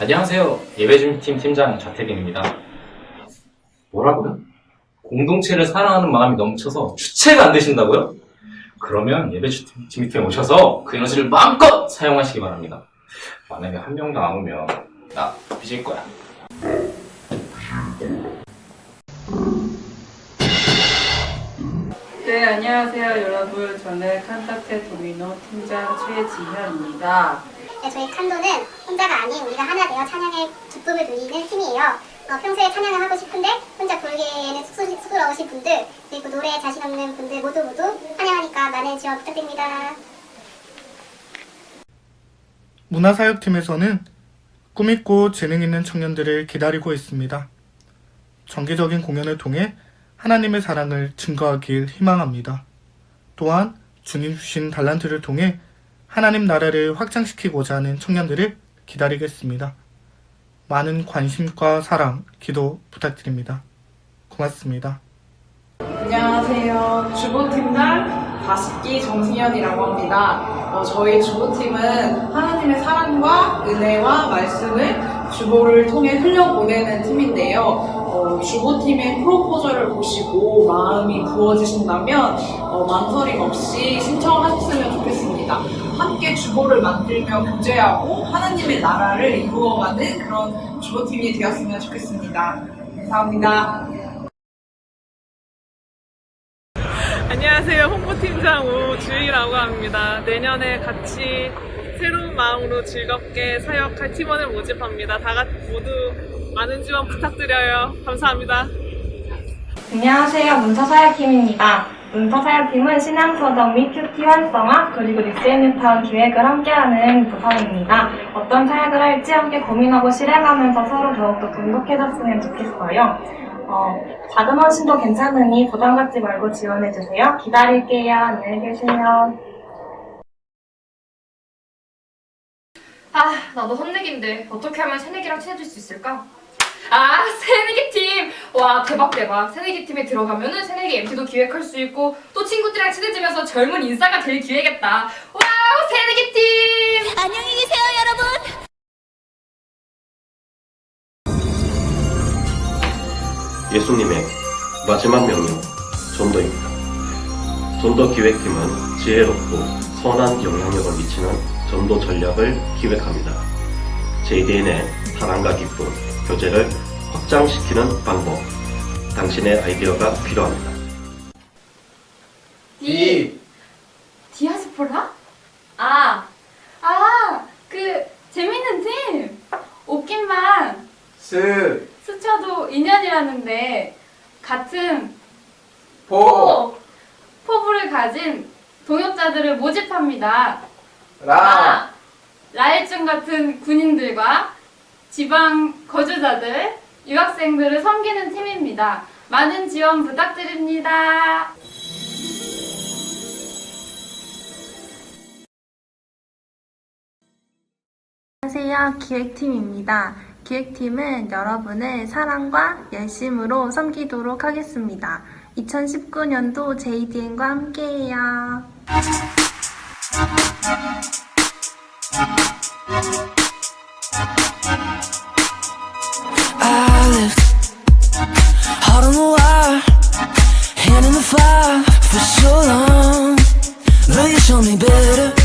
안녕하세요. 예배준팀 팀장 좌태빈입니다. 뭐라고요? 공동체를 사랑하는 마음이 넘쳐서 주체가 안 되신다고요? 그러면 예배준팀 팀에 오셔서 그 에너지를 마음껏 사용하시기 바랍니다. 만약에 한 명도 안 오면 나 빚을 거야. 네, 안녕하세요, 여러분. 저는 칸타테 도미노 팀장 최지현입니다. 네, 저희 칸도는 혼자가 아닌 우리가 하나 되어 찬양의 기쁨을 누리는 팀이에요. 어, 평소에 찬양을 하고 싶은데 혼자 부르기에는 쑥스, 쑥스러우신 분들 그리고 노래에 자신 없는 분들 모두 모두 환영하니까 많은 지원 부탁드립니다. 문화사역팀에서는 꿈 있고 재능 있는 청년들을 기다리고 있습니다. 정기적인 공연을 통해 하나님의 사랑을 증거하길 희망합니다. 또한 주님 주신 달란트를 통해 하나님 나라를 확장시키고자 하는 청년들을 기다리겠습니다. 많은 관심과 사랑, 기도 부탁드립니다. 고맙습니다. 안녕하세요. 주보팀장 다시기 정승현이라고 합니다. 어, 저희 주보팀은 하나님의 사랑과 은혜와 말씀을 주보를 통해 흘려보내는 팀인데요. 어, 주보팀의 프로포저를 보시고 마음이 부어지신다면 어, 망설임 없이 신청하셨으면 좋겠습니다. 함께 주보를 만들며 교제하고 하나님의 나라를 이루어가는 그런 주보팀이 되었으면 좋겠습니다. 감사합니다. 안녕하세요. 홍보팀장 오주희라고 합니다. 내년에 같이 새로운 마음으로 즐겁게 사역할 팀원을 모집합니다. 다 같이 모두 많은 지원 부탁드려요. 감사합니다. 안녕하세요. 문서사역팀입니다. 문서사역팀은 신앙서적 및 큐티 활성화 그리고 리세뉴타운 기획을 함께하는 부서입니다. 어떤 사역을 할지 함께 고민하고 실행하면서 서로 더욱더 돈독해졌으면 좋겠어요. 어, 작은 헌신도 괜찮으니 부담 갖지 말고 지원해주세요. 기다릴게요. 안녕히 계세요. 아, 나도 헌내기인데 어떻게 하면 새내기랑 친해질 수 있을까? 아, 새내기 팀! 와, 대박 대박. 새내기 팀에 들어가면은 새내기 MT도 기획할 수 있고 또 친구들이랑 친해지면서 젊은 인싸가 될 기회겠다. 와우, 새내기 팀! 안녕히 계세요, 여러분. 예수님의 마지막 명령 전도입니다. 전도 기획팀은 지혜롭고 선한 영향력을 미치는 전도 전략을 기획합니다. JDN의 사랑과 기쁨, 교제를 확장시키는 방법, 당신의 아이디어가 필요합니다. 디! 디아스포라? 아, 아, 그 재밌는 팀! 웃긴만 스, 스쳐도 인연이라는데 같은 포, 포! 포부를 가진 동역자들을 모집합니다. 라, 아, 라일중 같은 군인들과 지방 거주자들, 유학생들을 섬기는 팀입니다. 많은 지원 부탁드립니다. 안녕하세요. 기획팀입니다. 기획팀은 여러분을 사랑과 열심으로 섬기도록 하겠습니다. 2019년도 JDN과 함께해요. For so long. But you showed me better.